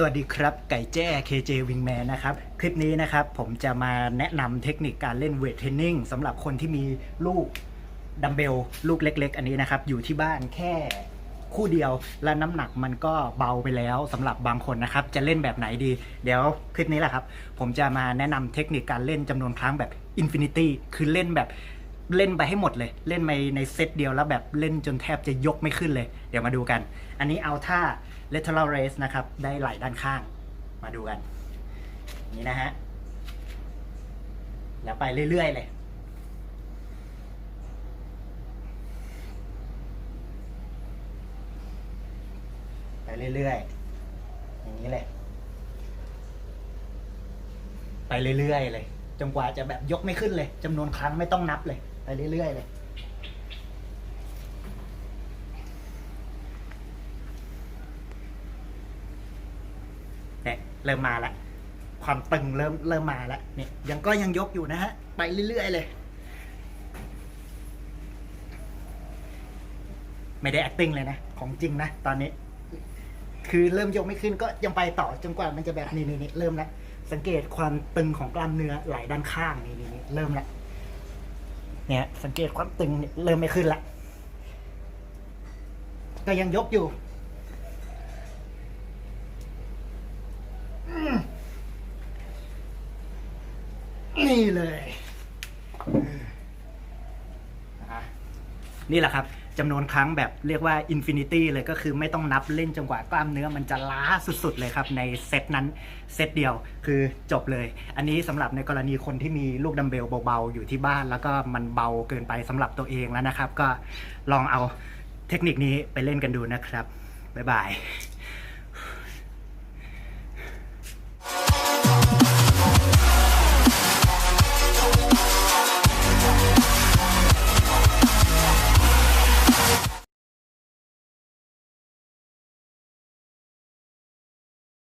สวัสดีครับ ไก่แจ้ KJ Wingman นะครับ คลิปนี้นะครับผมจะมาแนะนำเทคนิคการเล่นเวทเทรนนิ่งสำหรับคนที่มีลูกดัมเบลลูกเล็ก ๆ อันนี้นะครับ อยู่ที่บ้านแค่คู่เดียวและน้ำหนักมันก็เบาไปแล้วสำหรับบางคนนะครับ จะเล่นแบบไหนดี เดี๋ยวคลิปนี้แหละครับ ผมจะมาแนะนำเทคนิคการเล่นจำนวนครั้งแบบ Infinity คือเล่นแบบ เล่นไปให้หมดเลย เล่นไปในเซตเดียวแล้วแบบเล่นจนแทบจะยกไม่ขึ้นเลย เดี๋ยวมาดูกัน อันนี้เอาท่า lateral raise นะครับ ได้ไหลด้านข้าง มาดูกัน นี่นะฮะ แล้วไปเรื่อย ๆ เลยไปเรื่อยๆ อย่างนี้เลย ไปเรื่อยๆ เลย จนกว่าจะแบบยกไม่ขึ้นเลยจำนวนครั้งไม่ต้องนับเลย ไปเรื่อยๆเลยเนี่ยเริ่มมาล้วความตึงเริ่มเริ่มมาล้วเนี่ยยังก็ยังยกอยู่นะฮะ ไปเรื่อยๆเลย ไม่ได้ acting เลยนะ ของจริงนะ ตอนนี้ คือเริ่มยกไม่ขึ้นก็ยังไปต่อจนกว่ามันจะแบบนี่นี่นี่เริ่มแล้วสังเกตความตึงของกล้ามเนื้อไหล่ด้านข้างนี่นี่นี่เริ่มแล้ว เนี่ยสังเกตความตึงเนี่ยเริ่มไม่ขึ้นละ ก็ยังยกอยู่นี่เลยอะนี่แหละครับ จำนวนครั้งแบบเรียกว่าอินฟินิตี้เลยก็คือไม่ต้องนับเล่นจนกว่ากล้ามเนื้อมันจะล้าสุดๆเลยครับ ในเซตนั้นเซตเดียวคือจบเลย อันนี้สำหรับในกรณีคนที่มีลูกดัมเบลเบาๆ อยู่ที่บ้าน แล้วก็มันเบาเกินไปสำหรับตัวเองแล้วนะครับ ก็ลองเอาเทคนิคนี้ไปเล่นกันดูนะครับบ๊ายบาย